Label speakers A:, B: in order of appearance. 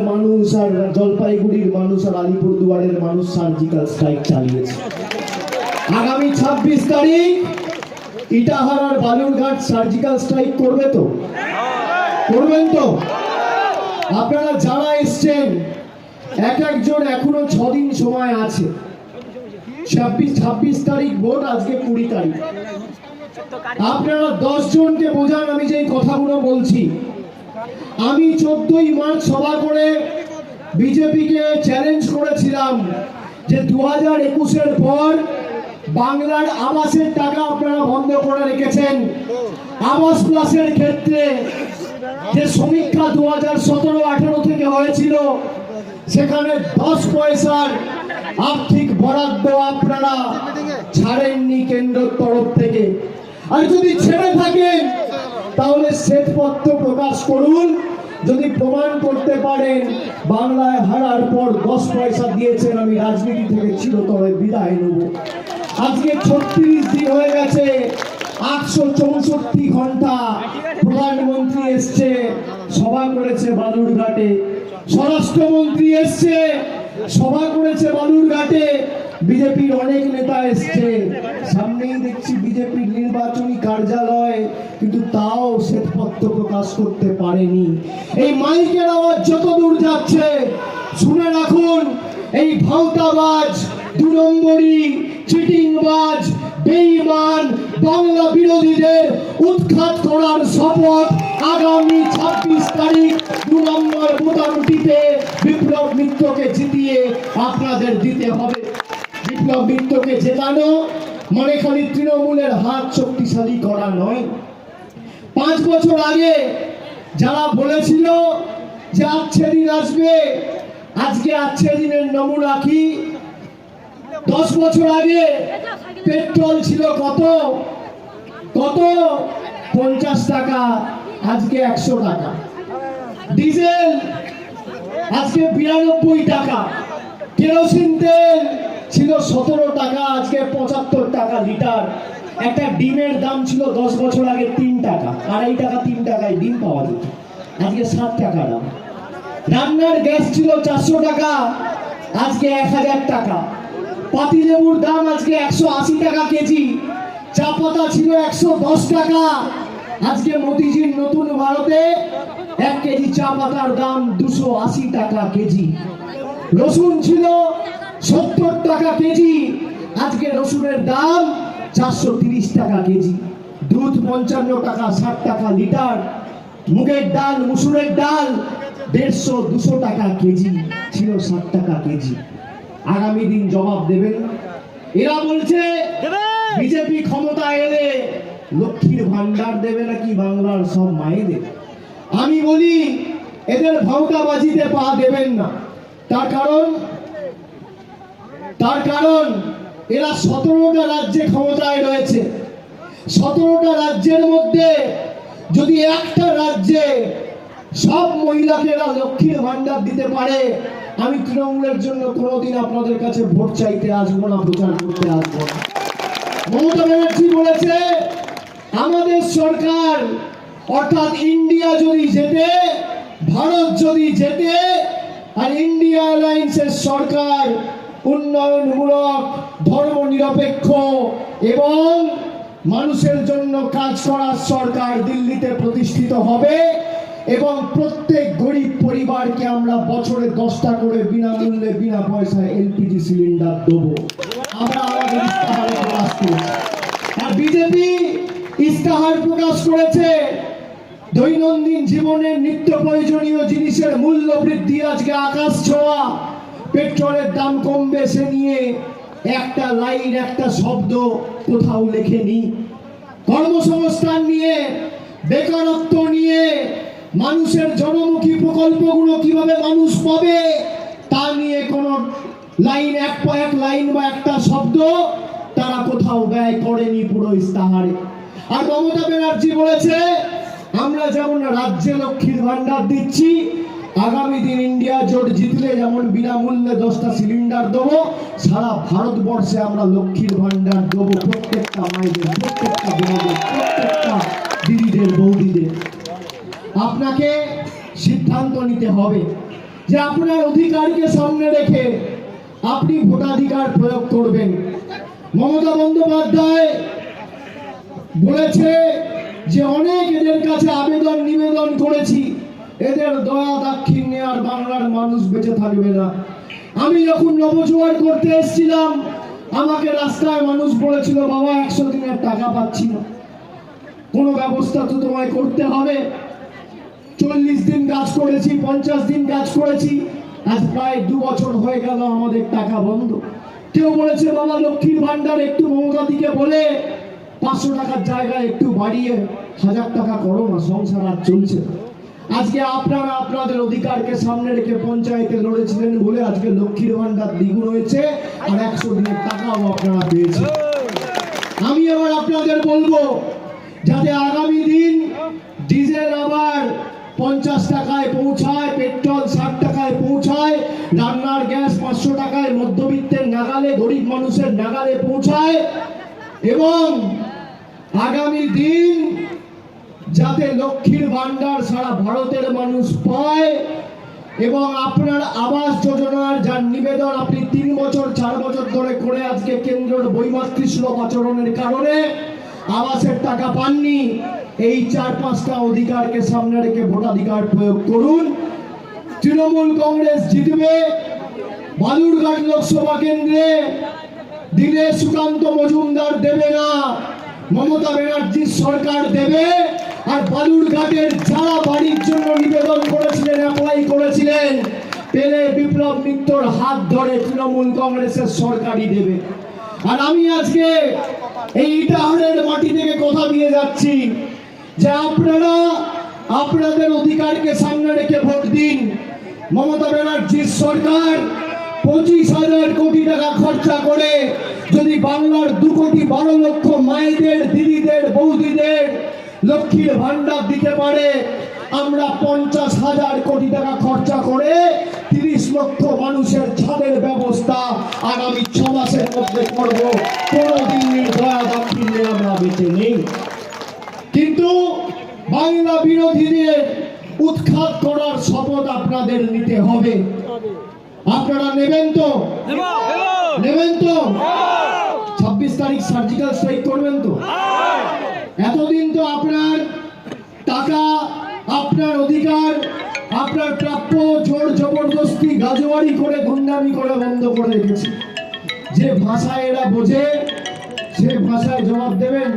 A: মানুষ আর জলপাইগুড়ির মানুষ আর আলিপুরদুয়ারের মানুষ সার্জিক্যাল স্ট্রাইক চালিয়েছে। আগামী ছাব্বিশ তারিখ ইটাহার আর বালুরঘাট সার্জিক্যাল স্ট্রাইক করবে তো? করবেন তো? আপনারা যারা এসছেন, এক একজন এখনও ছদিন সময় আছে। ছাব্বিশ ছাব্বিশ তারিখ ভোট, আজকে কুড়ি তারিখ। আপনারা দশ জনকে বোঝান, আমি যে কথাগুলো বলছি। আমি চোদ্দই মার্চ সভা করে বিজেপিকে চ্যালেঞ্জ করেছিলাম যে দু হাজার একুশের পর বাংলার আবাসের টাকা আপনারা বন্ধ করে রেখেছেন। আবাস প্লাসের ক্ষেত্রে যে সমীক্ষা দু হাজার সতেরো, আঠেরো থেকে হয়েছিল, সেখানে দশ পয়সার আর্থিক বরাদ্দ আপনারা ছাড়েননি কেন্দ্রের তরফ থেকে। আর যদি ছেড়ে থাকেন, তাহলে শ্বেতপত্র প্রকাশ করুন। যদি প্রমাণ করতে পারেন, বাংলায় হারার পর দশ পয়সা দিয়েছেন আমি রাজনীতি থেকে চিরতরে বিদায় নেব। আজকে ছত্রিশ দিন হয়ে গেছে, আটশো চৌষট্টি ঘণ্টা প্রধানমন্ত্রী এসছে, সভা করেছে বালুরঘাটে। স্বরাষ্ট্রমন্ত্রী এসছে সভা করেছে বালুরঘাটে বিজেপির অনেক নেতা এসছে। সামনেই দেখছি বিজেপির নির্বাচনী কার্যালয়, কিন্তু তাও শ্বেতপত্র প্রকাশ করতে পারেনি। এই মাইকের আওয়াজ যত দূর যাচ্ছে, শুনে রাখুন, এই ভাওতাবাজ, দু নম্বরী, চিটিংবাজ বেঈমান বাংলা বিরোধীদের উৎখাত করার শপথ আগামী ছাব্বিশ তারিখ দু নম্বর মোটামুটিতে বিপ্লব মিত্রকে জিতিয়ে আপনাদের দিতে হবে। বিপ্লব মিত্রকে জেতানো মানে খালি তৃণমূলের হাত শক্তিশালী করা নয়। পাঁচ বছর আগে যারা বলেছিল যে আচ্ছে দিন আসবে, আজকে আচ্ছে দিনের নমুনা কি? দশ বছর আগে পেট্রোল ছিল কত? কত? পঞ্চাশ টাকা, আজকে একশো টাকা। ডিজেল, আজকে বিরানব্বই টাকা। কেরোসিন তেল ছিল সতেরো টাকা, আজকে পঁচাত্তর টাকা লিটার। একটা ডিমের দাম ছিল দশ বছর আগে তিন টাকা, আড়াই টাকা, তিন টাকায় ডিম পাওয়া যেত। আজকে সাত টাকা দাম। রান্নার গ্যাস ছিল চারশো টাকা, আজকে এক হাজার টাকা। পাতি লেবুর দাম আজকে একশো আশি টাকা কেজি। চা পাতা ছিল একশো দশ টাকা। আজকে মোদিজির নতুন ভারতে এক কেজি চা পাতার দাম দুশো আশি টাকা কেজি। রসুন ছিল সত্তর টাকা কেজি। আজকে রসুনের দাম চারশো তিরিশ টাকা কেজি। দুধ পঞ্চান্ন টাকা, ষাট টাকা লিটার। মুগের ডাল, মুসুরের ডাল দেড়শো দুশো টাকা কেজি, ছিল ষাট টাকা কেজি। আগামী দিন জবাব দেবেন। এরা বলছে লক্ষ্মীর ভান্ডার দেবে নাকি বাংলার সব মায়েদের আমি বলি, এদের ভাওতাবাজিতে পা দেবেন না। তার কারণ তার কারণ, এরা সতেরোটা রাজ্যে ক্ষমতায় রয়েছে। সতেরোটা রাজ্যের মধ্যে যদি একটা রাজ্যে সব মহিলাকে এরা লক্ষ্মীর ভান্ডার দিতে পারে, আমি তৃণমূলের জন্য কোনোদিন আপনাদের কাছে ভোট চাইতে আসব না, প্রচার করতে আসব না। মমতা ব্যানার্জি বলেছে আমাদের সরকার, অর্থাৎ ইন্ডিয়া যদি যেতে ভারত যদি যেতে আর ইন্ডিয়া অ্যালায়েন্সের সরকার উন্নয়নমূলক ধর্ম নিরপেক্ষ এবং মানুষের জন্য কাজ করার সরকার দিল্লিতে প্রতিষ্ঠিত হবে এবং প্রত্যেক গরিব পরিবারকে আমরা বছরে দশটা করে বিনামূল্যে বিনা পয়সায় এলপিজি সিলিন্ডার দেবো। আমরা আমাদের ইস্তাহার প্রকাশ করেছে। দৈনন্দিন জীবনের নিত্য প্রয়োজনীয় জিনিসের মূল্য বৃদ্ধি আজকে আকাশ ছোঁয়া। পেট্রোলের দাম কমবে সে নিয়ে একটা লাইন, একটা শব্দ কোথাও লেখেনি। কর্মসংস্থান নিয়ে, বেকারত্ব নিয়ে, মানুষের জনমুখী প্রকল্পগুলো কীভাবে মানুষ পাবে, তা নিয়ে কোনো লাইন, এক লাইন বা একটা শব্দ তারা কোথাও ব্যয় করেনি পুরো ইস্তাহারে। আর মমতা ব্যানার্জি বলেছে, আমরা যেমন রাজ্যে লক্ষ্মীর ভান্ডার দিচ্ছি, আগামী দিন ইন্ডিয়া জোট জিতলে যেমন বিনামূল্যে দশটা সিলিন্ডার দেবো, সারা ভারতবর্ষে আমরা লক্ষ্মীর ভান্ডার দেবো প্রত্যেকটা মায়েদের, প্রত্যেকটা বোনদের, প্রত্যেকটা দিদিদের, বৌদিদের। আপনাকে সিদ্ধান্ত নিতে হবে যে আপনার অধিকারকে সামনে রেখে আপনি ভোটাধিকার প্রয়োগ করবেন। মমতা বন্দ্যোপাধ্যায় বলেছে যে অনেক এদের কাছে আবেদন, নিবেদন করেছি। এদের দয়া দাক্ষিণ্যে আর বাংলার মানুষ বেঁচে থাকবে না। আমি যখন নবজোয়ার করতে এসেছিলাম, আমাকে রাস্তায় মানুষ বলেছিল, বাবা, একশো দিনের টাকা পাচ্ছি না। কোনো ব্যবস্থা তো তোমায় করতে হবে। চল্লিশ দিন কাজ করেছি, পঞ্চাশ দিন কাজ করেছি। আজ প্রায় দু বছর হয়ে গেল আমাদের টাকা বন্ধ। কেউ বলেছে, বাবা, লক্ষ্মীর ভান্ডার একটু মমতাদিকে বলে পাঁচশো টাকার জায়গায় একটু বাড়িয়ে হাজার টাকা করো না, সংসার আর চলছে আজকে আপনারা আপনাদের অধিকারকে সামনে রেখে পঞ্চায়েতে লড়েছিলেন বলে আজকে লক্ষ্মীর ভান্ডার দ্বিগুণ হয়েছে আর একশো দিনের টাকাও আপনারা পেয়েছেন। আমি এবার আপনাদের বলব, যাতে আগামী দিন ডিজেল আবার পঞ্চাশ টাকায় পৌঁছায়, পেট্রোল ষাট টাকায় পৌঁছায়, রান্নার গ্যাস পাঁচশো টাকায় মধ্যবিত্তের নাগালে, গরিব মানুষের নাগালে পৌঁছায় এবং আগামী দিন যাতে লক্ষ্মীর ভান্ডার সারা ভারতের মানুষ পায় এবং আপনার আবাস যোজনার যার নিবেদন আপনি তিন বছর, চার বছর ধরে করে আজকে কেন্দ্রের বৈমাতৃসুলভ আচরণের কারণে আবাসের টাকা পাননি, এই চার পাঁচটা অধিকারকে সামনে রেখে ভোটাধিকার প্রয়োগ করুন। তৃণমূল কংগ্রেস জিতবে, বালুরঘাট লোকসভা কেন্দ্রে দিনে সুকান্ত মজুমদার দেবে না। মমতা ব্যানার্জির সরকার দেবে আর বালুরঘাটের যারা বাড়ির জন্য নিবেদন করেছিলেন অ্যাপ্লাই করেছিলেন, পেলে বিপ্লব মিত্রর হাত ধরে তৃণমূল কংগ্রেসের সরকারই দেবে। আর আমি আজকে এই ইটাহারের মাটি থেকে কথা দিয়ে যাচ্ছি যে আপনারা আপনাদের অধিকারকে সামনে রেখে ভোট দিন। মমতা ব্যানার্জির সরকার পঁচিশ হাজার কোটি টাকা খরচা করে যদি বাংলার দু কোটি বারো লক্ষ মায়েদের, দিদিদের, বৌদিদের লক্ষ্মীর ভান্ডার দিতে পারে, আমরা পঞ্চাশ হাজার কোটি টাকা খরচা করে তিরিশ লক্ষ মানুষের ছাদের ব্যবস্থা আগামী ছ মাসের মধ্যে করব। কোনোদিন দয়া দাক্ষিণ্যে আমরা বেঁচে নেই। কিন্তু বাংলা বিরোধীদের উৎখাত করার শপথ আপনাদের নিতে হবে। আপনারা নেবেন তো? নেবেন তো? ছাব্বিশ তারিখ সার্জিক্যাল স্ট্রাইক করবেন তো? এতদিন তো আপনার টাকা, আপনার অধিকার, আপনার প্রাপ্য জোর জবরদস্তি গাজোয়ারি করে, গুন্ডামি করে, বন্ধ করে রেখেছে। যে ভাষায় এরা বোঝে, সে ভাষায় জবাব দেবেন।